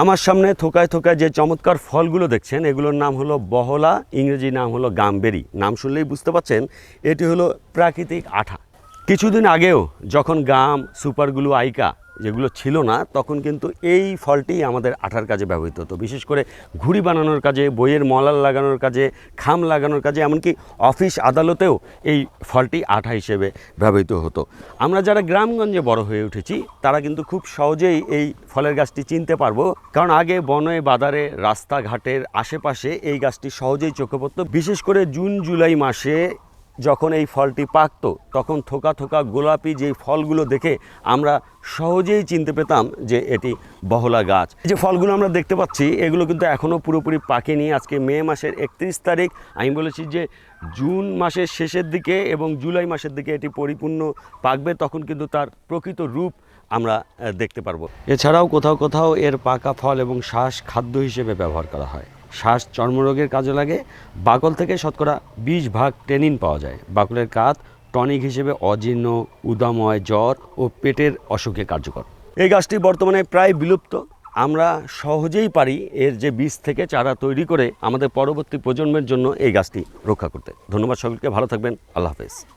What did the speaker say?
আমার সামনে থোকায় থোকায় যে চমৎকার ফলগুলো দেখছেন, এগুলোর নাম হলো বহলা, ইংরেজি নাম হলো গামবেরি। নাম শুনলেই বুঝতে পাচ্ছেন এটি হলো প্রাকৃতিক আঠা। কিছুদিন আগেও যখন গাম, সুপারগুলো, আইকা যেগুলো ছিল না, তখন কিন্তু এই ফলটি আমাদের আঠার কাজে ব্যবহৃত হতো। বিশেষ করে ঘুড়ি বানানোর কাজে, বইয়ের মলাল লাগানোর কাজে, খাম লাগানোর কাজে, এমনকি অফিস আদালতেও এই ফলটি আঠা হিসেবে ব্যবহৃত হতো। আমরা যারা গ্রামগঞ্জে বড় হয়ে উঠেছি, তারা কিন্তু খুব সহজেই এই ফলের গাছটি চিনতে পারব, কারণ আগে বনে বাজারে রাস্তাঘাটের আশেপাশে এই গাছটি সহজেই চোখে পড়তো। বিশেষ করে জুন, জুলাই মাসে যখন এই ফলটি পাকতো, তখন থোকা থোকা গোলাপি যেই ফলগুলো দেখে আমরা সহজেই চিনতে পেতাম যে এটি বহলা গাছ। যে ফলগুলো আমরা দেখতে পাচ্ছি, এগুলো কিন্তু এখনও পুরোপুরি পাকেনি আজকে মে মাসের একত্রিশ তারিখ। আমি বলেছি যে জুন মাসের শেষের দিকে এবং জুলাই মাসের দিকে এটি পরিপূর্ণ পাকবে, তখন কিন্তু তার প্রকৃত রূপ আমরা দেখতে পারব। এছাড়াও কোথাও কোথাও এর পাকা ফল এবং শ্বাস খাদ্য হিসেবে ব্যবহার করা হয়। শ্বাস চর্মরোগের কাজে লাগে। বাকল থেকে শতকরা বিশ ভাগ টেনিন পাওয়া যায়। বাকলের কাত টনিক হিসেবে অজীর্ণ, উদাময় জ্বর ও পেটের অসুখে কার্যকর। এই গাছটি বর্তমানে প্রায় বিলুপ্ত। আমরা সহজেই পারি এর যে বীজ থেকে চারা তৈরি করে আমাদের পরবর্তী প্রজন্মের জন্য এই গাছটি রক্ষা করতে। ধন্যবাদ সকলকে, ভালো থাকবেন, আল্লাহ হাফেজ।